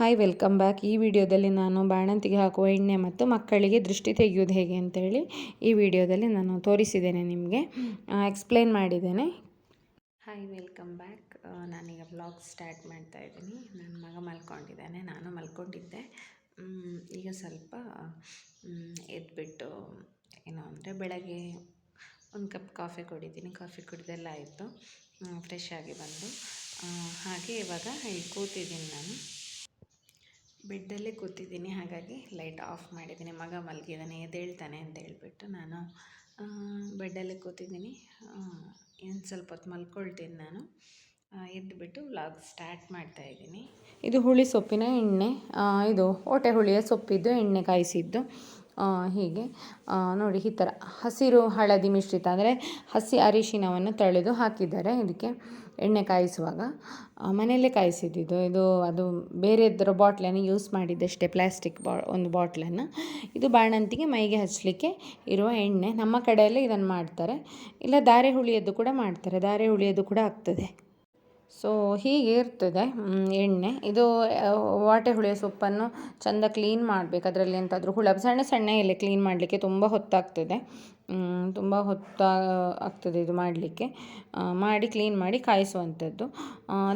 Hi, welcome back. ಈ ವಿಡಿಯೋದಲ್ಲಿ ನಾನು ಬಾಣಂತಿಗೆ ಹಾಕುವ ಎಣ್ಣೆ ಮತ್ತು ಮಕ್ಕಳಿಗೆ ದೃಷ್ಟಿ ತೆಗೆಯೋದು ಹೇಗೆ ಅಂತೇಳಿ ಈ ವಿಡಿಯೋದಲ್ಲಿ ನಾನು ತೋರಿಸಿದ್ದೇನೆ ನಿಮಗೆ. ಎಕ್ಸ್ಪ್ಲೇನ್ ಮಾಡಿದ್ದೇನೆ. Hi, welcome back. ನಾನೀಗ ಬ್ಲಾಗ್ ಸ್ಟಾರ್ಟ್ ಮಾಡ್ತಾ ಇದ್ದೀನಿ. ನನ್ನ ಮಗ ಮಲ್ಕೊಂಡಿದ್ದಾನೆ, ನಾನು ಮಲ್ಕೊಂಡಿದ್ದೆ. ಈಗ ಸ್ವಲ್ಪ ಎದ್ಬಿಟ್ಟು, ಏನು ಅಂದರೆ ಬೆಳಗ್ಗೆ ಒಂದು ಕಪ್ ಕಾಫಿ ಕುಡಿದ್ದೀನಿ ಕಾಫಿ ಕುಡಿದೆಲ್ಲ ಆಯಿತು. ಫ್ರೆಶ್ ಆಗಿ ಬಂದು. ಹಾಗೆ ಇವಾಗ ಇಲ್ಲಿ ಕೂತಿದ್ದೀನಿ ನಾನು. ಬೆಡ್ಡಲ್ಲೇ ಕೂತಿದ್ದೀನಿ, ಹಾಗಾಗಿ ಲೈಟ್ ಆಫ್ ಮಾಡಿದ್ದೀನಿ. ಮಗ ಮಲಗಿದ್ದಾನೆ ಎದ್ದೇಳ್ತಾನೆ ಅಂತ ಹೇಳ್ಬಿಟ್ಟು ನಾನು ಬೆಡ್ಡಲ್ಲೇ ಕೂತಿದ್ದೀನಿ. ಇನ್ನು ಸ್ವಲ್ಪ ಹೊತ್ತು ಮಲ್ಕೊಳ್ತೀನಿ ನಾನು. ಎದ್ದುಬಿಟ್ಟು ವ್ಲಾಗ್ ಸ್ಟಾರ್ಟ್ ಮಾಡ್ತಾ ಇದ್ದೀನಿ. ಇದು ಹುಳಿ ಸೊಪ್ಪಿನ ಎಣ್ಣೆ. ಇದು ಹೊಟ್ಟೆ ಹುಳಿಯ ಸೊಪ್ಪಿದ್ದು, ಎಣ್ಣೆ ಕಾಯಿಸಿದ್ದು. ಹೀಗೆ. ನೋಡಿ, ಈ ಥರ ಹಸಿರು ಹಳದಿ ಮಿಶ್ರಿತ ಅಂದರೆ ಹಸಿ ಅರಿಶಿನವನ್ನು ತಳೆದು ಹಾಕಿದ್ದಾರೆ. ಇದಕ್ಕೆ ಎಣ್ಣೆ ಕಾಯಿಸುವಾಗ. ಮನೆಯಲ್ಲೇ ಕಾಯಿಸಿದ್ದು ಇದು, ಅದು ಬೇರೆದರ ಬಾಟ್ಲನ್ನು ಯೂಸ್ ಮಾಡಿದ್ದಷ್ಟೇ ಪ್ಲಾಸ್ಟಿಕ್ ಬಾ ಒಂದು ಬಾಟ್ಲನ್ನು ಇದು ಬಾಣಂತಿಗೆ ಮೈಗೆ ಹಚ್ಚಲಿಕ್ಕೆ ಇರುವ ಎಣ್ಣೆ. ನಮ್ಮ ಕಡೆಯಲ್ಲೇ ಇದನ್ನು ಮಾಡ್ತಾರೆ. ಇಲ್ಲ, ದಾರೆ ಹುಳಿಯದ್ದು ಕೂಡ ಮಾಡ್ತಾರೆ. ಧಾರೆ ಹುಳಿಯದ್ದು ಕೂಡ ಆಗ್ತದೆ. ಸೊ ಹೀಗೆ ಇರ್ತದೆ ಎಣ್ಣೆ. ಇದು ವಾಟೆ ಹುಳಿಯ ಸೊಪ್ಪನ್ನು ಚೆಂದ ಕ್ಲೀನ್ ಮಾಡಬೇಕು. ಅದರಲ್ಲಿ ಎಂತಾದರೂ ಹುಳ, ಸಣ್ಣ ಸಣ್ಣ ಎಲೆ ಕ್ಲೀನ್ ಮಾಡಲಿಕ್ಕೆ ತುಂಬ ಹೊತ್ತಾಗ್ತದೆ. ತುಂಬ ಹೊತ್ತು, ಆಗ್ತದೆ ಇದು ಮಾಡಲಿಕ್ಕೆ. ಮಾಡಿ ಕ್ಲೀನ್ ಮಾಡಿ ಕಾಯಿಸುವಂಥದ್ದು.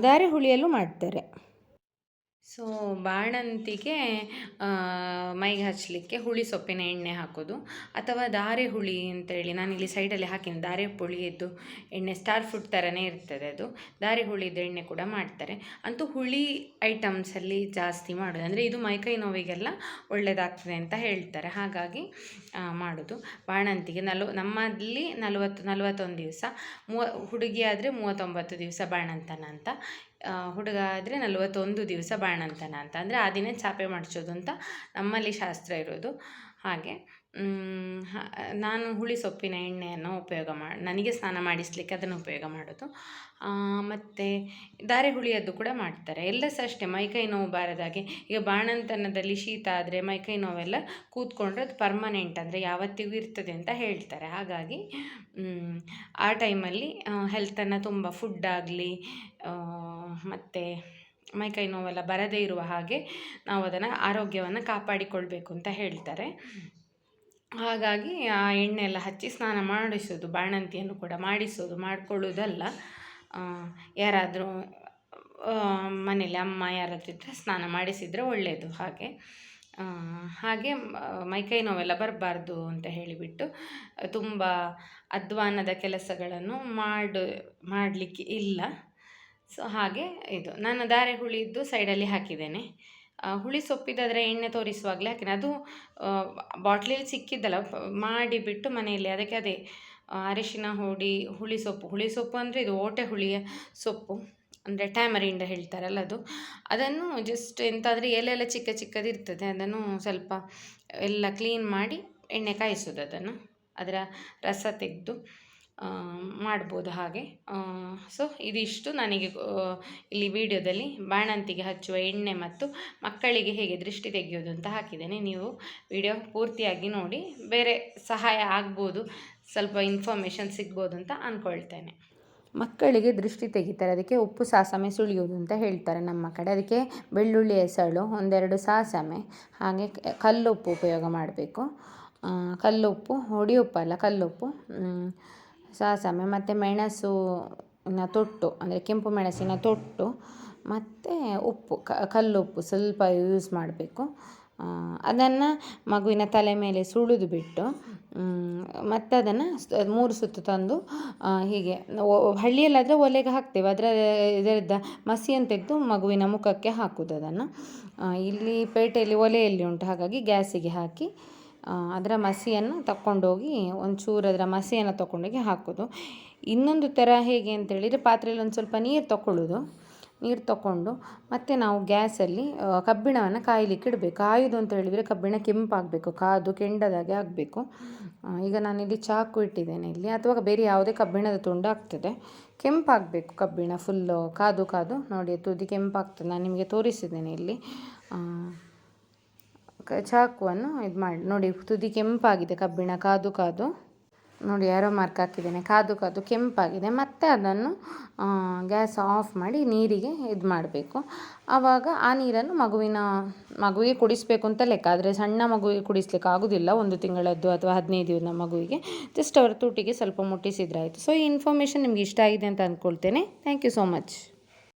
ಧಾರೆ ಹುಳಿಯಲ್ಲೂ ಮಾಡ್ತಾರೆ. ಸೊ ಬಾಣಂತಿಗೆ ಮೈಗೆ ಹಚ್ಚಲಿಕ್ಕೆ ಹುಳಿ ಸೊಪ್ಪಿನ ಎಣ್ಣೆ ಹಾಕೋದು. ಅಥವಾ ದಾರೆ ಹುಳಿ ಅಂತೇಳಿ ನಾನಿಲ್ಲಿ ಸೈಡಲ್ಲಿ ಹಾಕಿನಿ. ದಾರೆ ಹುಳಿಯದ್ದು ಎಣ್ಣೆ ಸ್ಟಾರ್ ಫುಡ್ ಥರನೇ ಇರ್ತದೆ ಅದು. ದಾರೆ ಹುಳಿದ ಎಣ್ಣೆ ಕೂಡ ಮಾಡ್ತಾರೆ. ಅಂತೂ ಹುಳಿ ಐಟಮ್ಸಲ್ಲಿ ಜಾಸ್ತಿ ಮಾಡೋದು. ಅಂದರೆ ಇದು ಮೈಕೈ ನೋವಿಗೆಲ್ಲ ಒಳ್ಳೆಯದಾಗ್ತದೆ ಅಂತ ಹೇಳ್ತಾರೆ. ಹಾಗಾಗಿ ಮಾಡೋದು. ಬಾಣಂತಿಗೆ ನಲ್ವ, ನಮ್ಮಲ್ಲಿ ನಲವತ್ತು, ನಲವತ್ತೊಂದು ದಿವಸ, ಮೂವ ಹುಡುಗಿ ಆದರೆ ಮೂವತ್ತೊಂಬತ್ತು ದಿವಸ ಬಾಣಂತನ ಅಂತ. ಹುಡುಗ ಆದರೆ ನಲವತ್ತೊಂದು ದಿವಸ ಬಾಣಂತನ ಅಂತ. ಅಂದರೆ ಆ ದಿನ ಚಾಪೆ ಮಾಡಿಸೋದು ಅಂತ ನಮ್ಮಲ್ಲಿ ಶಾಸ್ತ್ರ ಇರೋದು. ಹಾಗೆ. ನಾನು ಹುಳಿ ಸೊಪ್ಪಿನ ಎಣ್ಣೆಯನ್ನು ಉಪಯೋಗ ಮಾಡಿ ನನಗೆ ಸ್ನಾನ ಮಾಡಿಸಲಿಕ್ಕೆ ಅದನ್ನು ಉಪಯೋಗ ಮಾಡೋದು. ಮತ್ತು ದಾರೆ ಹುಳಿಯದ್ದು ಕೂಡ ಮಾಡ್ತಾರೆ. ಎಲ್ಲ ಸಹ ಅಷ್ಟೇ ಮೈಕೈ ನೋವು ಬಾರದಾಗೆ ಈಗ ಬಾಣಂತನದಲ್ಲಿ ಶೀತ ಆದರೆ ಮೈಕೈ ನೋವೆಲ್ಲ ಕೂತ್ಕೊಂಡ್ರೆ ಅದು ಪರ್ಮನೆಂಟ್ ಅಂದರೆ ಯಾವತ್ತಿಗೂ ಇರ್ತದೆ ಅಂತ ಹೇಳ್ತಾರೆ. ಹಾಗಾಗಿ ಆ ಟೈಮಲ್ಲಿ ಹೆಲ್ತನ್ನು ತುಂಬ ಫುಡ್ ಆಗಲಿ ಮತ್ತು ಮೈಕೈ ನೋವೆಲ್ಲ ಬರದೇ ಇರುವ ಹಾಗೆ ನಾವು ಅದನ್ನು ಆರೋಗ್ಯವನ್ನು ಕಾಪಾಡಿಕೊಳ್ಬೇಕು ಅಂತ ಹೇಳ್ತಾರೆ. ಹಾಗಾಗಿ ಆ ಎಣ್ಣೆ ಎಲ್ಲ ಹಚ್ಚಿ ಸ್ನಾನ ಮಾಡಿಸೋದು, ಬಾಣಂತಿಯನ್ನು ಕೂಡ ಮಾಡಿಸೋದು ಮಾಡಿಕೊಳ್ಳೋದಲ್ಲ ಯಾರಾದರೂ ಮನೇಲಿ ಅಮ್ಮ ಯಾರಾದರೂ ಇದ್ದರೆ ಸ್ನಾನ ಮಾಡಿಸಿದರೆ ಒಳ್ಳೆಯದು ಹಾಗೆ. ಹಾಗೆ ಮೈಕೈ ನೋವೆಲ್ಲ ಬರಬಾರ್ದು ಅಂತ ಹೇಳಿಬಿಟ್ಟು, ತುಂಬ ಅಧ್ವಾನದ ಕೆಲಸಗಳನ್ನು ಮಾಡು, ಮಾಡಲಿಕ್ಕೆ ಇಲ್ಲ. ಸೊ ಹಾಗೆ ಇದು. ನಾನು ದಾರೆ ಹುಳಿದ್ದು ಸೈಡಲ್ಲಿ ಹಾಕಿದ್ದೇನೆ. ಹುಳಿ ಸೊಪ್ಪಿದಾದರೆ ಎಣ್ಣೆ ತೋರಿಸುವಾಗಲೇ ಹಾಕಿನ. ಅದು ಬಾಟ್ಲಿಯಲ್ಲಿ ಸಿಕ್ಕಿದ್ದಲ್ಲ ಮಾಡಿಬಿಟ್ಟು ಮನೆಯಲ್ಲಿ. ಅದಕ್ಕೆ ಅದೇ ಅರಿಶಿನ, ಹುಡಿ, ಹುಳಿ ಸೊಪ್ಪು. ಹುಳಿ ಸೊಪ್ಪು ಅಂದರೆ ಇದು ಓಟೆ ಹುಳಿಯ ಸೊಪ್ಪು. ಅಂದರೆ ಟ್ಯಾಮರಿಂಡ ಹೇಳ್ತಾರಲ್ಲ ಅದು. ಅದನ್ನು ಜಸ್ಟ್ ಎಂತಾದರೆ ಎಲೆ ಎಲ್ಲ ಚಿಕ್ಕ ಚಿಕ್ಕದಿರ್ತದೆ ಅದನ್ನು ಸ್ವಲ್ಪ ಎಲ್ಲ ಕ್ಲೀನ್ ಮಾಡಿ ಎಣ್ಣೆ ಕಾಯಿಸೋದು ಅದನ್ನು. ಅದರ ರಸ ತೆಗೆದು. ಮಾಡ್ಬೋದು ಹಾಗೆ. ಸೊ ಇದಿಷ್ಟು ನನಗೆ ಇಲ್ಲಿ ವಿಡಿಯೋದಲ್ಲಿ ಬಾಣಂತಿಗೆ ಹಚ್ಚುವ ಎಣ್ಣೆ ಮತ್ತು ಮಕ್ಕಳಿಗೆ ಹೇಗೆ ದೃಷ್ಟಿ ತೆಗೆಯೋದು ಅಂತ ಹಾಕಿದ್ದೇನೆ. ನೀವು ವಿಡಿಯೋ ಪೂರ್ತಿಯಾಗಿ ನೋಡಿ, ಬೇರೆ ಸಹಾಯ ಆಗ್ಬೋದು, ಸ್ವಲ್ಪ ಇನ್ಫಾರ್ಮೇಷನ್ ಸಿಗ್ಬೋದು ಅಂತ ಅಂದ್ಕೊಳ್ತೇನೆ ಮಕ್ಕಳಿಗೆ ದೃಷ್ಟಿ ತೆಗಿತಾರೆ, ಅದಕ್ಕೆ ಉಪ್ಪು ಸಾಸಮೆ ಸುಳಿಯೋದು ಅಂತ ಹೇಳ್ತಾರೆ ನಮ್ಮ ಕಡೆ. ಅದಕ್ಕೆ ಬೆಳ್ಳುಳ್ಳಿ ಎಸಳು ಒಂದೆರಡು ಸಾಸಮೆ ಹಾಗೆ ಕಲ್ಲುಪ್ಪು ಉಪಯೋಗ ಮಾಡಬೇಕು. ಕಲ್ಲುಪ್ಪು ಹೊಡಿ ಉಪ್ಪಲ್ಲ ಕಲ್ಲುಪ್ಪು ಮ್, ಸಾಸಮೆ ಮತ್ತು ಮೆಣಸಿನ ತೊಟ್ಟು ಅಂದರೆ ಕೆಂಪು ಮೆಣಸಿನ ತೊಟ್ಟು ಮತ್ತು ಉಪ್ಪು ಕಲ್ಲುಪ್ಪು ಸ್ವಲ್ಪ ಯೂಸ್ ಮಾಡಬೇಕು. ಅದನ್ನು ಮಗುವಿನ ತಲೆ ಮೇಲೆ ಸುಳಿದು ಬಿಟ್ಟು ಮತ್ತು ಅದನ್ನು ಮೂರು ಸುತ್ತು ತಂದು ಹೀಗೆ ಹಳ್ಳಿಯಲ್ಲಾದರೆ ಒಲೆಗೆ ಹಾಕ್ತೇವೆ. ಅದರ ಇದರಿದ್ದ ಮಸಿಯನ್ನು ತೆಗೆದು ಮಗುವಿನ ಮುಖಕ್ಕೆ ಹಾಕೋದು ಅದನ್ನು. ಇಲ್ಲಿ ಪೇಟೆಯಲ್ಲಿ ಒಲೆಯಲ್ಲಿ ಉಂಟು. ಹಾಗಾಗಿ ಗ್ಯಾಸಿಗೆ ಹಾಕಿ ಅದರ ಮಸಿಯನ್ನು ತಗೊಂಡೋಗಿ ಒಂಚೂರು ಅದರ ಮಸಿಯನ್ನು ತಗೊಂಡೋಗಿ ಹಾಕೋದು. ಇನ್ನೊಂದು ಥರ ಹೇಗೆ ಅಂತೇಳಿದರೆ ಪಾತ್ರೆಯಲ್ಲಿ ಒಂದು ಸ್ವಲ್ಪ ನೀರು ತಗೊಳ್ಳೋದು ನೀರು ತಗೊಂಡು ಮತ್ತು ನಾವು ಗ್ಯಾಸಲ್ಲಿ ಕಬ್ಬಿಣವನ್ನು ಕಾಯಲಿಕ್ಕೆ ಇಡಬೇಕು. ಕಾಯೋದು ಅಂತ ಹೇಳಿದರೆ ಕಬ್ಬಿಣ ಕೆಂಪಾಗಬೇಕು, ಕಾದು ಕೆಂಡದಾಗೆ ಆಗಬೇಕು. ಈಗ ನಾನಿಲ್ಲಿ ಚಾಕು ಇಟ್ಟಿದ್ದೇನೆ ಇಲ್ಲಿ. ಅಥವಾ ಬೇರೆ ಯಾವುದೇ ಕಬ್ಬಿಣದ ತುಂಡು ಆಗ್ತದೆ. ಕೆಂಪಾಗಬೇಕು ಕಬ್ಬಿಣ ಫುಲ್ಲು ಕಾದು ಕಾದು. ನೋಡಿ, ತುದಿ ಕೆಂಪಾಗ್ತದೆ. ನಾನು ನಿಮಗೆ ತೋರಿಸಿದ್ದೇನೆ ಇಲ್ಲಿ. ಚಾಕುವನ್ನು ಇದು ಮಾಡಿ, ನೋಡಿ ತುದಿ ಕೆಂಪಾಗಿದೆ ಕಬ್ಬಿಣ, ಕಾದು ಕಾದು. ನೋಡಿ ಯಾರೋ ಮಾರ್ಕ್ ಹಾಕಿದ್ದೇನೆ, ಕಾದು ಕಾದು ಕೆಂಪಾಗಿದೆ. ಮತ್ತೆ ಅದನ್ನು ಗ್ಯಾಸ್ ಆಫ್ ಮಾಡಿ ನೀರಿಗೆ ಇದು ಮಾಡಬೇಕು. ಆವಾಗ ಆ ನೀರನ್ನು ಮಗುವಿನ, ಮಗುವಿಗೆ ಕುಡಿಸಬೇಕು ಅಂತ ಲೆಕ್ಕ. ಆದರೆ ಸಣ್ಣ ಮಗುವಿಗೆ ಕುಡಿಸ್ಲಿಕ್ಕೆ ಆಗೋದಿಲ್ಲ, ಒಂದು ತಿಂಗಳದ್ದು ಅಥವಾ ಹದಿನೈದು ದಿನ ಮಗುವಿಗೆ. ಜಸ್ಟ್ ಅವರ ತುಟಿಗೆ ಸ್ವಲ್ಪ ಮುಟ್ಟಿಸಿದ್ರಾಯಿತು ಸೊ ಈ ಇನ್ಫಾರ್ಮೇಷನ್ ನಿಮ್ಗೆ ಇಷ್ಟ ಆಗಿದೆ ಅಂತ ಅಂದ್ಕೊಳ್ತೇನೆ. Thank you so much